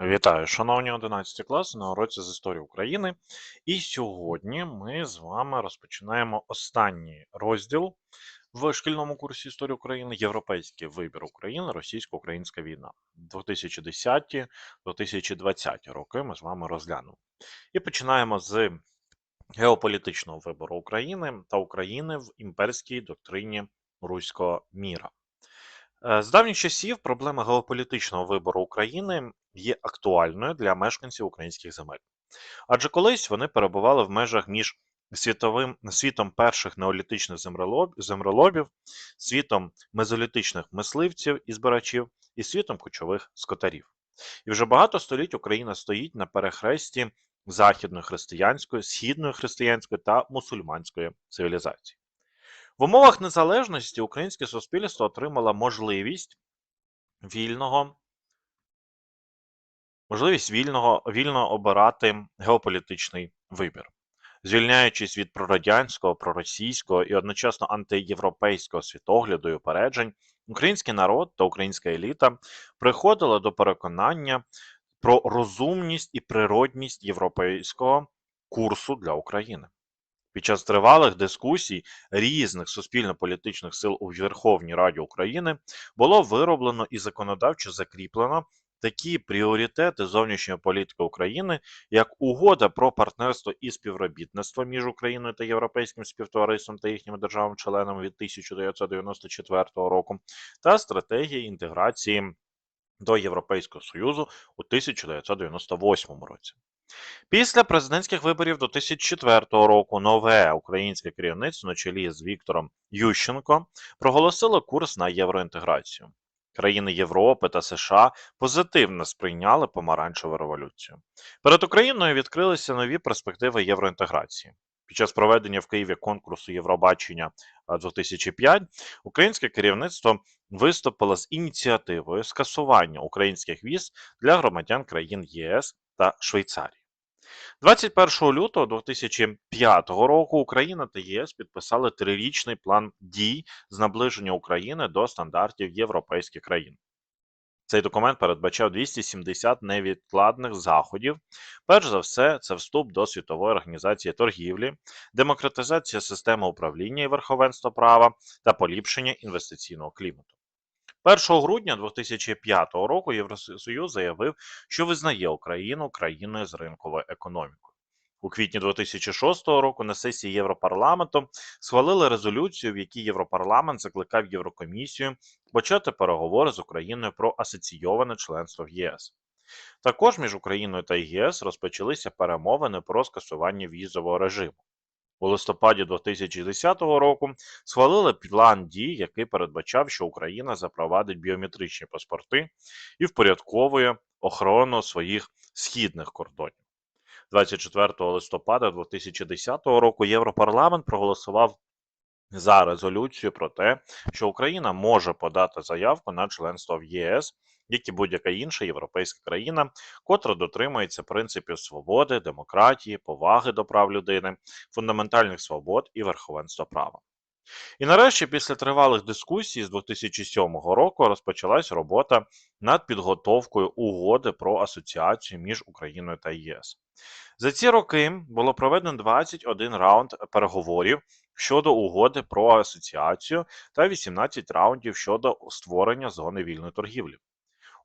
Вітаю, шановні 11 класи на уроці з історії України. І сьогодні ми з вами розпочинаємо останній розділ в шкільному курсі історії України Європейський вибір України, російсько-українська війна. 2010-2020 роки ми з вами розглянемо. І починаємо з геополітичного вибору України та України в імперській доктрині руського міра. Е, З давніх часів проблема геополітичного вибору України є актуальною для мешканців українських земель. Адже колись вони перебували в межах між світовим світом перших неолітичних землеробів, світом мезолітичних мисливців і збирачів і світом кочових скотарів. І вже багато століть Україна стоїть на перехресті західної християнської, східної християнської та мусульманської цивілізації. В умовах незалежності українське суспільство отримало можливість вільного, можливість вільного, вільно обирати геополітичний вибір, звільняючись від прорадянського, проросійського і одночасно антиєвропейського світогляду і упереджень, український народ та українська еліта приходили до переконання про розумність і природність європейського курсу для України. Під час тривалих дискусій різних суспільно-політичних сил у Верховній Раді України було вироблено і законодавчо закріплено такі пріоритети зовнішньої політики України, як угода про партнерство і співробітництво між Україною та Європейським співтовариством та їхніми державами-членами від 1994 року, та стратегія інтеграції до Європейського Союзу у 1998 році. Після президентських виборів 2004 року нове українське керівництво на чолі з Віктором Ющенко проголосило курс на євроінтеграцію. Країни Європи та США позитивно сприйняли помаранчеву революцію. Перед Україною відкрилися нові перспективи євроінтеграції. Під час проведення в Києві конкурсу Євробачення а, 2005 українське керівництво виступило з ініціативою скасування українських віз для громадян країн ЄС та Швейцарії. 21 лютого 2005 року Україна та єС підписали трирічний план дій з наближення України до стандартів європейських країн. Цей документ передбачав 270 невідкладних заходів. Перш за все, це вступ до Світової організації торгівлі, демократизація системи управління і верховенства права та поліпшення інвестиційного клімату. 1 грудня 2005 року Євросоюз заявив, що визнає Україну країною з ринковою економікою. У квітні 2006 року на сесії Європарламенту схвалили резолюцію, в якій Європарламент закликав Єврокомісію почати переговори з Україною про асоційоване членство в ЄС. Також між Україною та ЄС розпочалися перемовини про скасування візового режиму. У листопаді 2010 року схвалили план дій, який передбачав, що Україна запровадить біометричні паспорти і впорядковує охорону своїх східних кордонів. 24 листопада 2010 року Європарламент проголосував за резолюцію про те, що Україна може подати заявку на членство в ЄС, як і будь-яка інша європейська країна, котра дотримується принципів свободи, демократії, поваги до прав людини, фундаментальних свобод і верховенства права. І нарешті, після тривалих дискусій з 2007 року розпочалась робота над підготовкою угоди про асоціацію між Україною та ЄС. За ці роки було проведено 21 раунд переговорів щодо угоди про асоціацію та 18 раундів щодо створення зони вільної торгівлі.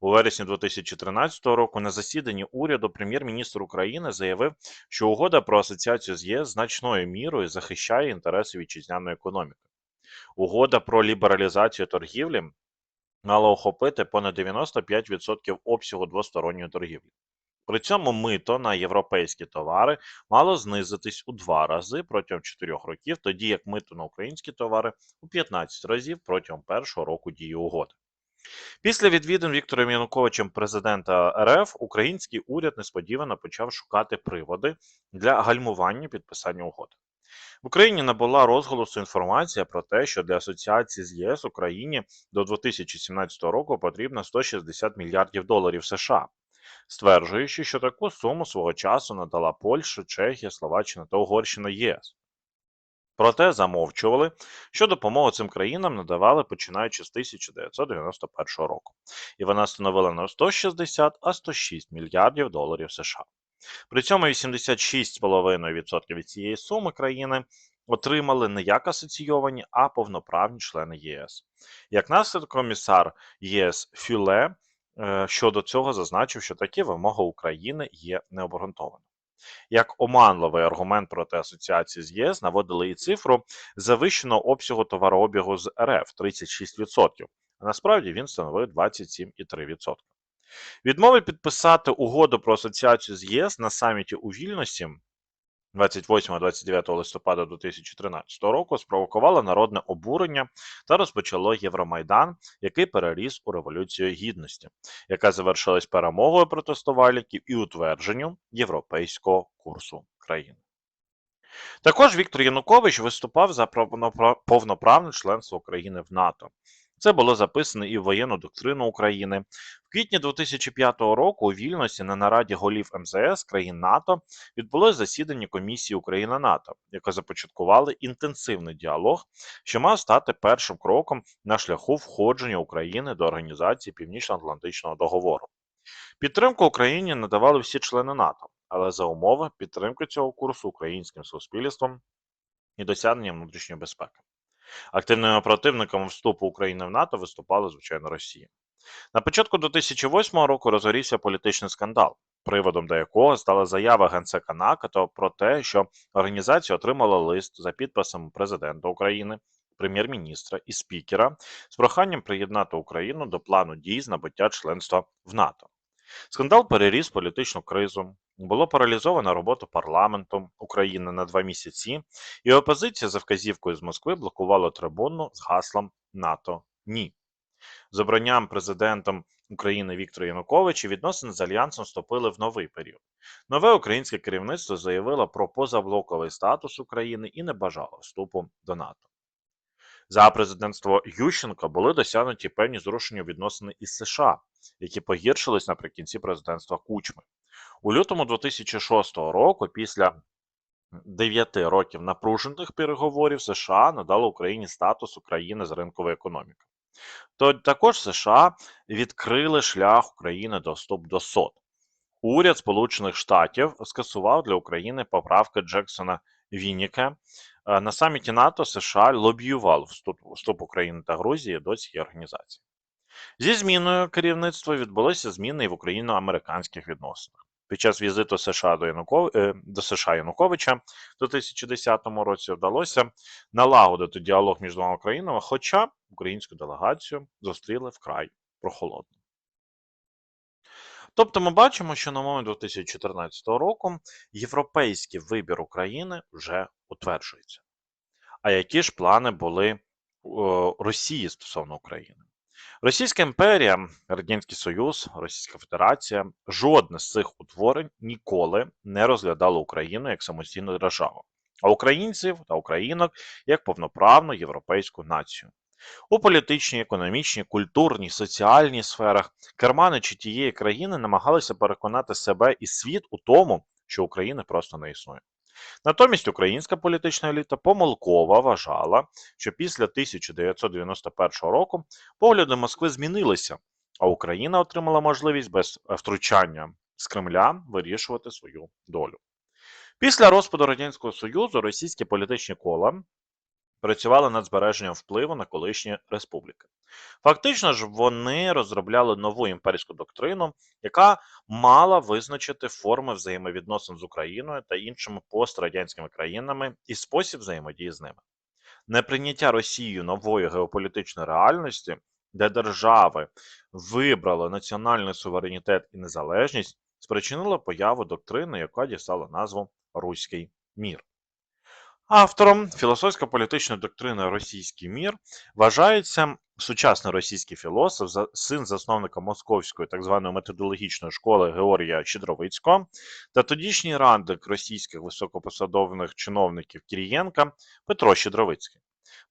У вересні 2013 року на засіданні уряду прем'єр-міністр України заявив, що угода про асоціацію з ЄС значною мірою захищає інтереси вітчизняної економіки. Угода про лібералізацію торгівлі мала охопити понад 95% обсягу двосторонньої торгівлі. При цьому мито на європейські товари мало знизитись у два рази протягом 4 років, тоді як мито на українські товари у 15 разів протягом першого року дії угоди. Після відвідин Віктором Януковичем президента РФ український уряд несподівано почав шукати приводи для гальмування підписання угоди. В Україні набула розголосу інформація про те, що для асоціації з ЄС Україні до 2017 року потрібно 160 мільярдів доларів США, стверджуючи, що таку суму свого часу надала Польща, Чехія, Словаччина та Угорщина ЄС. Проте замовчували, що допомогу цим країнам надавали починаючи з 1991 року, і вона становила не 160, а 106 мільярдів доларів США. При цьому 86,5% від цієї суми країни отримали не як асоційовані, а повноправні члени ЄС. Як наслідок, комісар ЄС Фюле е, щодо цього зазначив, що такі вимоги України є необґрунтованими. Як оманливий аргумент проти асоціації з ЄС наводили і цифру завищеного обсягу товарообігу з РФ 36%, а насправді він становив 27,3%. Відмови підписати угоду про асоціацію з ЄС на саміті у Вільнюсі 28-29 листопада 2013 року спровокувало народне обурення та розпочало Євромайдан, який переріс у Революцію Гідності, яка завершилась перемогою протестувальників і утвердженням європейського курсу країни. Також Віктор Янукович виступав за повнопра- повноправне членство України в НАТО. Це було записано і в воєнну доктрину України. В квітні 2005 року у Вільнюсі на нараді голів МЗС країн НАТО відбулось засідання комісії Україна НАТО, яка започаткувала інтенсивний діалог, що мав стати першим кроком на шляху входження України до організації Північно-Атлантичного договору. Підтримку Україні надавали всі члени НАТО, але за умови підтримки цього курсу українським суспільством і досягнення внутрішньої безпеки. Активними противниками вступу України в НАТО виступала, звичайно, Росія. На початку 2008 року розгорівся політичний скандал, приводом до якого стала заява генсека НАКО про те, що організація отримала лист за підписом президента України, прем'єр-міністра і спікера з проханням приєднати Україну до плану дій з набуття членства в НАТО. Скандал переріс політичну кризу. Було паралізовано роботу парламенту України на два місяці, і опозиція за вказівкою з Москви блокувала трибуну з гаслом НАТО ні. З обранням президентом України Віктора Януковича відносини з альянсом вступили в новий період. Нове українське керівництво заявило про позаблоковий статус України і не бажало вступу до НАТО. За президентство Ющенка були досягнуті певні зрушення відносини із США, які погіршились наприкінці президентства Кучми. У лютому 2006 року, після 9 років напружених переговорів, США надали Україні статус України з ринкової економіки. То також США відкрили шлях України до вступ до СОТ. Уряд Сполучених Штатів скасував для України поправки Джексона Вініке. На саміті НАТО США лобіював вступ, вступ України та Грузії до цієї організації. Зі зміною керівництва відбулися зміни і в україно-американських відносинах. Під час візиту США до, Януков... е, до США Януковича в 2010 році вдалося налагодити діалог між двома країнами, хоча українську делегацію зустріли вкрай прохолодно. Тобто ми бачимо, що на момент 2014 року європейський вибір України вже утверджується. А які ж плани були у Росії стосовно України? Російська імперія, Радянський Союз, Російська Федерація жодне з цих утворень ніколи не розглядало Україну як самостійну державу, а українців та українок як повноправну європейську націю. У політичній, економічній, культурній, соціальній сферах керманичі тієї країни намагалися переконати себе і світ у тому, що України просто не існує. Натомість українська політична еліта помилково вважала, що після 1991 року погляди Москви змінилися, а Україна отримала можливість без е, втручання з Кремля вирішувати свою долю. Після розпаду Радянського Союзу російські політичні кола працювали над збереженням впливу на колишні республіки. Фактично ж, вони розробляли нову імперську доктрину, яка мала визначити форми взаємовідносин з Україною та іншими пострадянськими країнами і спосіб взаємодії з ними. Неприйняття Росією нової геополітичної реальності, де держави вибрали національний суверенітет і незалежність, спричинило появу доктрини, яка дістала назву Руський мір. Автором філософсько-політичної доктрини Російський мір вважається сучасний російський філософ, син засновника московської так званої методологічної школи Георгія Щедровицького та тодішній радник російських високопосадовних чиновників Кірієнка Петро Щедровицький.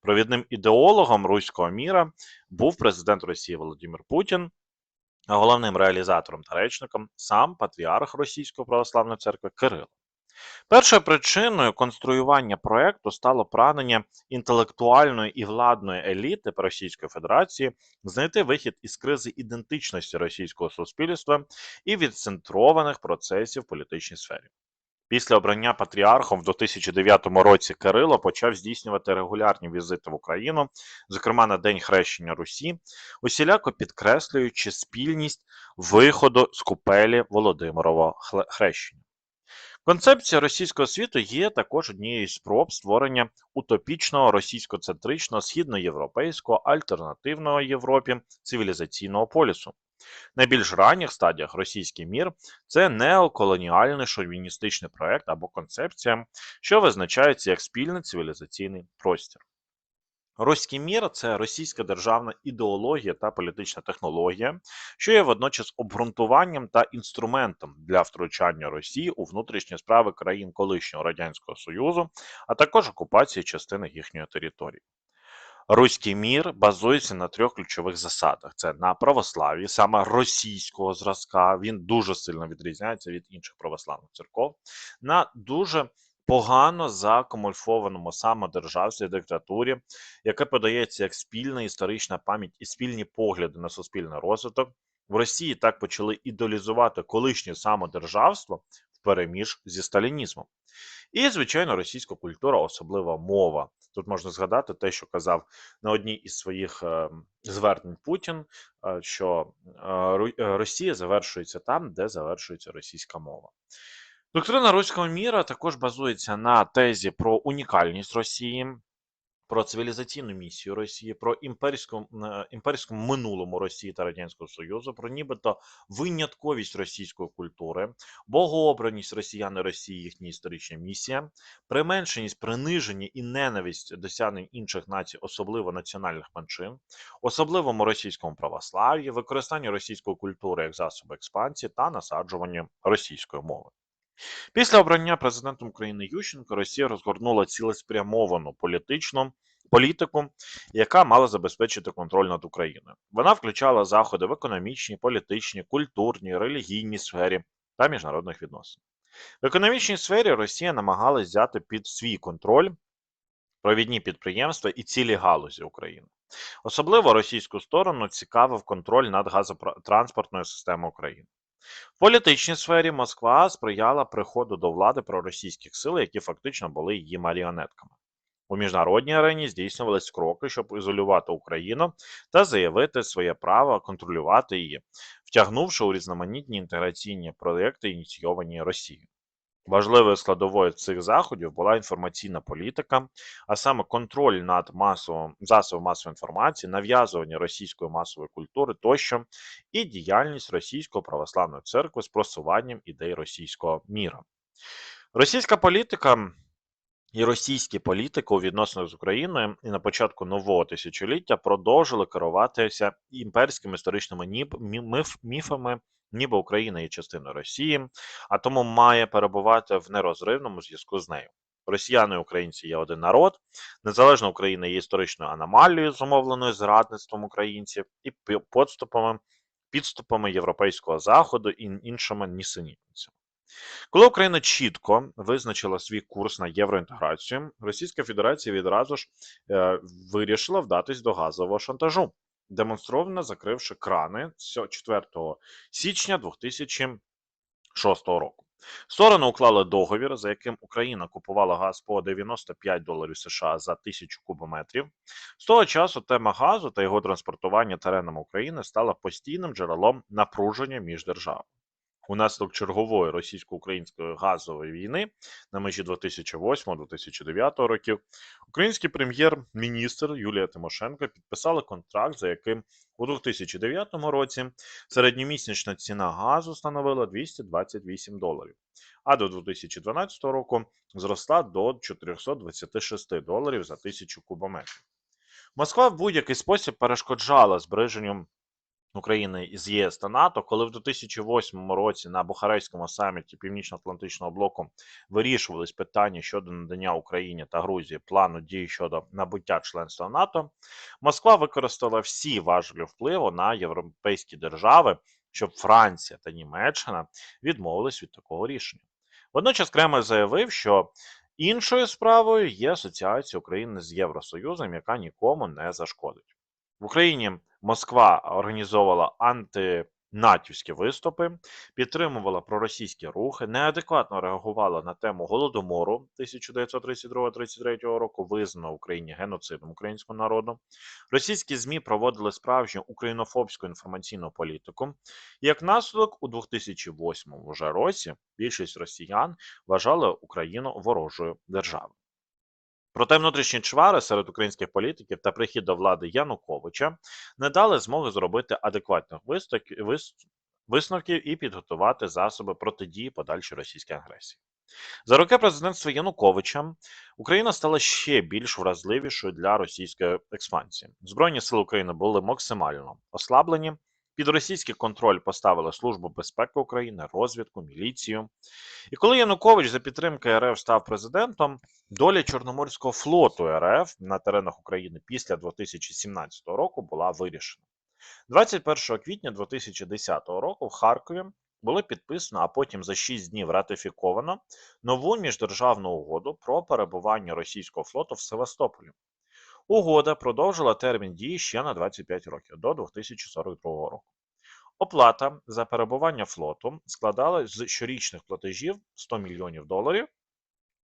Провідним ідеологом руського міра був президент Росії Володимир Путін, а головним реалізатором та речником сам патріарх Російської православної церкви Кирил. Першою причиною конструювання проекту стало прагнення інтелектуальної і владної еліти Російської Федерації знайти вихід із кризи ідентичності російського суспільства і відцентрованих процесів в політичній сфері. Після обрання патріархом в 2009 році Кирило почав здійснювати регулярні візити в Україну, зокрема на День хрещення Русі, усіляко підкреслюючи спільність виходу з купелі Володимирова хле- хрещення. Концепція російського світу є також однією з спроб створення утопічного російсько-центричного східноєвропейського альтернативного Європі цивілізаційного полісу. На більш ранніх стадіях російський мір це неоколоніальний шовіністичний проект або концепція, що визначається як спільний цивілізаційний простір. Руський мір це російська державна ідеологія та політична технологія, що є водночас обґрунтуванням та інструментом для втручання Росії у внутрішні справи країн колишнього Радянського Союзу, а також окупації частини їхньої території. Руський мір базується на трьох ключових засадах: це на православ'ї, саме російського зразка. Він дуже сильно відрізняється від інших православних церков, на дуже погано закамульфованому самодержавстві диктатурі, яке подається як спільна історична пам'ять і спільні погляди на суспільний розвиток. В Росії так почали ідеалізувати колишнє самодержавство впереміж зі сталінізмом. І, звичайно, російська культура, особлива мова. Тут можна згадати те, що казав на одній із своїх е, звернень Путін, е, що е, Росія завершується там, де завершується російська мова. Доктрина руського міра також базується на тезі про унікальність Росії, про цивілізаційну місію Росії, про імперську, е, імперському минулому Росії та Радянського Союзу, про нібито винятковість російської культури, богообраність росіян і Росії, їхня історична місія, применшеність, приниження і ненависть досягнень інших націй, особливо національних меншин, особливому російському православ'ї, використання російської культури як засобу експансії та насаджування російської мови. Після обрання президентом України Ющенко Росія розгорнула цілеспрямовану політичну політику, яка мала забезпечити контроль над Україною. Вона включала заходи в економічній, політичній, культурній, релігійній сфері та міжнародних відносин. В економічній сфері Росія намагалась взяти під свій контроль провідні підприємства і цілі галузі України. Особливо російську сторону цікавив контроль над газотранспортною системою України. В політичній сфері Москва сприяла приходу до влади проросійських сил, які фактично були її маріонетками. У міжнародній арені здійснювались кроки, щоб ізолювати Україну та заявити своє право контролювати її, втягнувши у різноманітні інтеграційні проекти, ініційовані Росією. Важливою складовою цих заходів була інформаційна політика, а саме контроль над масовим засобом масової інформації, нав'язування російської масової культури тощо, і діяльність Російської православної церкви з просуванням ідей російського міра. Російська політика і російські політики у відносинах з Україною і на початку нового тисячоліття продовжили керуватися імперськими історичними міфами, ніби Україна є частиною Росії, а тому має перебувати в нерозривному зв'язку з нею. Росіяни і українці є один народ, незалежна Україна є історичною аномалією, зумовленою зрадництвом українців і пі- подступами, підступами європейського заходу і іншими нісенітницями. Коли Україна чітко визначила свій курс на євроінтеграцію, Російська Федерація відразу ж е, вирішила вдатись до газового шантажу, демонстровано закривши крани сьо- 4 січня 2006 року. Сторони уклали договір, за яким Україна купувала газ по 95 доларів США за тисячу кубометрів. З того часу тема газу та його транспортування теренами України стала постійним джерелом напруження між державами. Унаслідок чергової російсько-української газової війни на межі 2008-2009 років український прем'єр-міністр Юлія Тимошенко підписала контракт, за яким у 2009 році середньомісячна ціна газу становила 228 доларів, а до 2012 року зросла до 426 доларів за тисячу кубометрів. Москва в будь-який спосіб перешкоджала збереженню України з ЄС та НАТО, коли в 2008 році на Бухарестському саміті Північно-Атлантичного блоку вирішувались питання щодо надання Україні та Грузії плану дій щодо набуття членства НАТО, Москва використала всі важелі впливу на європейські держави, щоб Франція та Німеччина відмовились від такого рішення. Водночас Кремль заявив, що іншою справою є асоціація України з Євросоюзом, яка нікому не зашкодить. В Україні Москва організовувала антинатівські виступи, підтримувала проросійські рухи, неадекватно реагувала на тему голодомору 1932-33 року, визнано в Україні геноцидом українського народу. Російські ЗМІ проводили справжню українофобську інформаційну політику. Як наслідок, у 2008 вже році більшість росіян вважали Україну ворожою державою. Проте внутрішні чвари серед українських політиків та прихід до влади Януковича не дали змоги зробити адекватних висновків і підготувати засоби протидії подальшій російській агресії. За роки президентства Януковича Україна стала ще більш вразливішою для російської експансії. Збройні сили України були максимально ослаблені. Під російський контроль поставили Службу безпеки України, розвідку, міліцію. І коли Янукович за підтримки РФ став президентом, доля Чорноморського флоту РФ на теренах України після 2017 року була вирішена. 21 квітня 2010 року в Харкові було підписано, а потім за 6 днів ратифіковано нову міждержавну угоду про перебування російського флоту в Севастополі. Угода продовжила термін дії ще на 25 років до 2042 року. Оплата за перебування флоту складала з щорічних платежів 100 мільйонів доларів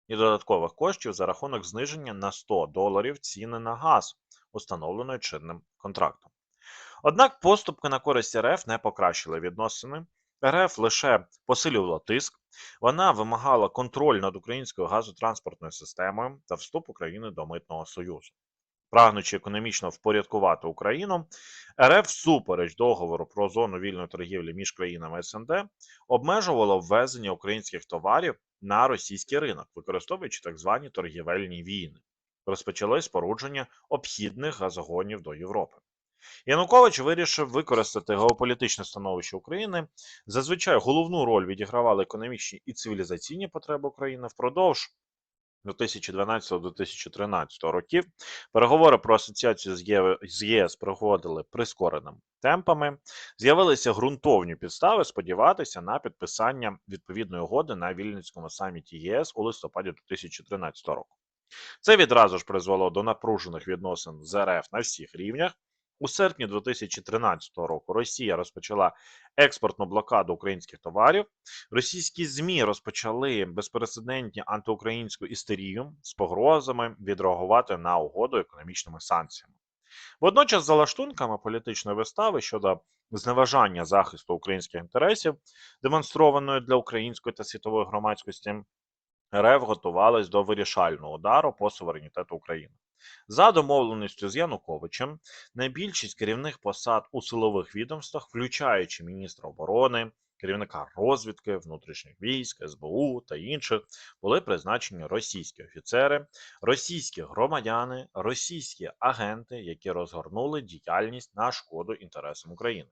і додаткових коштів за рахунок зниження на 100 доларів ціни на газ, установленої чинним контрактом. Однак поступки на користь РФ не покращили відносини. РФ лише посилювала тиск, вона вимагала контроль над українською газотранспортною системою та вступ України до Митного Союзу. Прагнучи економічно впорядкувати Україну, РФ всупереч договору про зону вільної торгівлі між країнами СНД обмежувала ввезення українських товарів на російський ринок, використовуючи так звані торгівельні війни. Розпочалось спорудження обхідних газогонів до Європи. Янукович вирішив використати геополітичне становище України. Зазвичай головну роль відігравали економічні і цивілізаційні потреби України впродовж 2012-2013 років. Переговори про асоціацію з ЄС, проходили прискореними темпами. З'явилися ґрунтовні підстави сподіватися на підписання відповідної угоди на Вільнюському саміті ЄС у листопаді 2013 року. Це відразу ж призвело до напружених відносин з РФ на всіх рівнях. У серпні 2013 року Росія розпочала експортну блокаду українських товарів. Російські ЗМІ розпочали безпрецедентні антиукраїнську істерію з погрозами відреагувати на угоду економічними санкціями. Водночас, за лаштунками політичної вистави щодо зневажання захисту українських інтересів, демонстрованої для української та світової громадськості, РФ готувалась до вирішального удару по суверенітету України. За домовленістю з Януковичем, найбільшість керівних посад у силових відомствах, включаючи міністра оборони, керівника розвідки, внутрішніх військ, СБУ та інших, були призначені російські офіцери, російські громадяни, російські агенти, які розгорнули діяльність на шкоду інтересам України.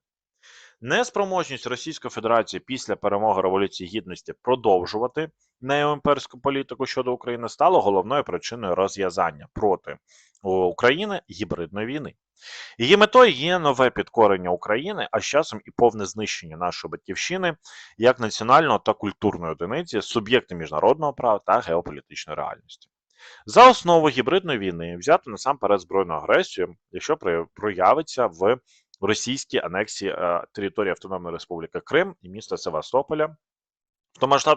Неспроможність Російської Федерації після перемоги Революції Гідності продовжувати неоімперську політику щодо України стало головною причиною розв'язання проти України гібридної війни. Її метою є нове підкорення України, а з часом і повне знищення нашої батьківщини як національного та культурної одиниці, суб'єкти міжнародного права та геополітичної реальності. За основу гібридної війни взято насамперед збройну агресію, якщо проявиться в російській анексії е, території Автономної Республіки Крим і міста Севастополя.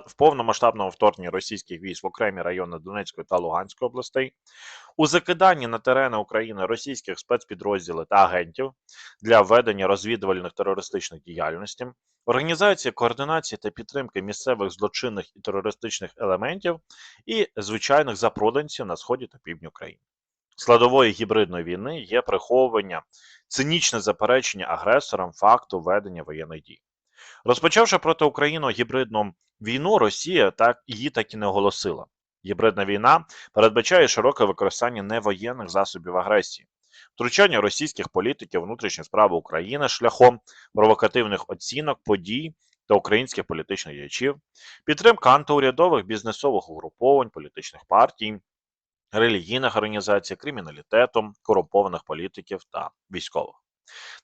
В повномасштабному вторгненні російських військ в окремі райони Донецької та Луганської областей, у закиданні на терени України російських спецпідрозділів та агентів для ведення розвідувальних терористичних діяльностей, організації координації та підтримки місцевих злочинних і терористичних елементів і звичайних запроданців на сході та півдні України. Складової гібридної війни є приховування, цинічне заперечення агресорам факту ведення воєнних дій. Розпочавши проти України гібридну війну, Росія так її так і не оголосила. Гібридна війна передбачає широке використання невоєнних засобів агресії, втручання російських політиків внутрішні справи України шляхом провокативних оцінок подій та українських політичних діячів, підтримка антиурядових бізнесових угруповань, політичних партій, релігійних організацій, криміналітету, корумпованих політиків та військових.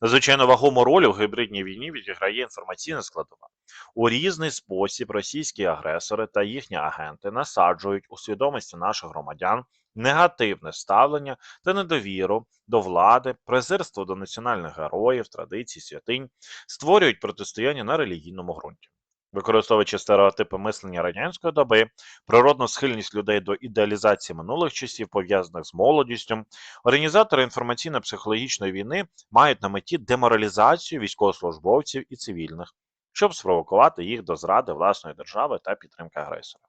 Надзвичайно вагому роль у гібридній війні відіграє інформаційна складова. У різний спосіб російські агресори та їхні агенти насаджують у свідомості наших громадян негативне ставлення та недовіру до влади, презирство до національних героїв, традицій, святинь, створюють протистояння на релігійному ґрунті. Використовуючи стереотипи мислення радянської доби, природну схильність людей до ідеалізації минулих часів, пов'язаних з молодістю, організатори інформаційно-психологічної війни мають на меті деморалізацію військовослужбовців і цивільних, щоб спровокувати їх до зради власної держави та підтримки агресора.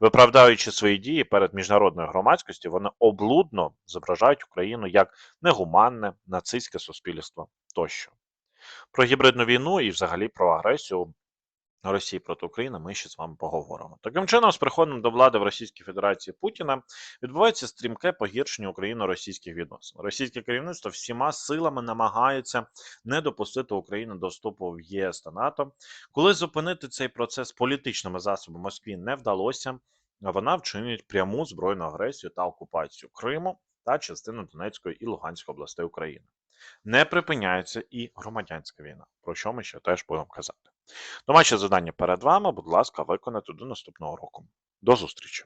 Виправдаючи свої дії перед міжнародною громадськістю, вони облудно зображають Україну як негуманне нацистське суспільство тощо. Про гібридну війну і взагалі про агресію Росії проти України ми ще з вами поговоримо. Таким чином, з приходом до влади в Російській Федерації Путіна відбувається стрімке погіршення україно-російських відносин. Російське керівництво всіма силами намагається не допустити Україну до вступу в ЄС та НАТО. Коли зупинити цей процес політичними засобами Москві не вдалося, вона вчинить пряму збройну агресію та окупацію Криму та частини Донецької і Луганської областей України. Не припиняється і громадянська війна, про що ми ще теж будемо казати. Домашнє завдання перед вами, будь ласка, виконати до наступного року. До зустрічі!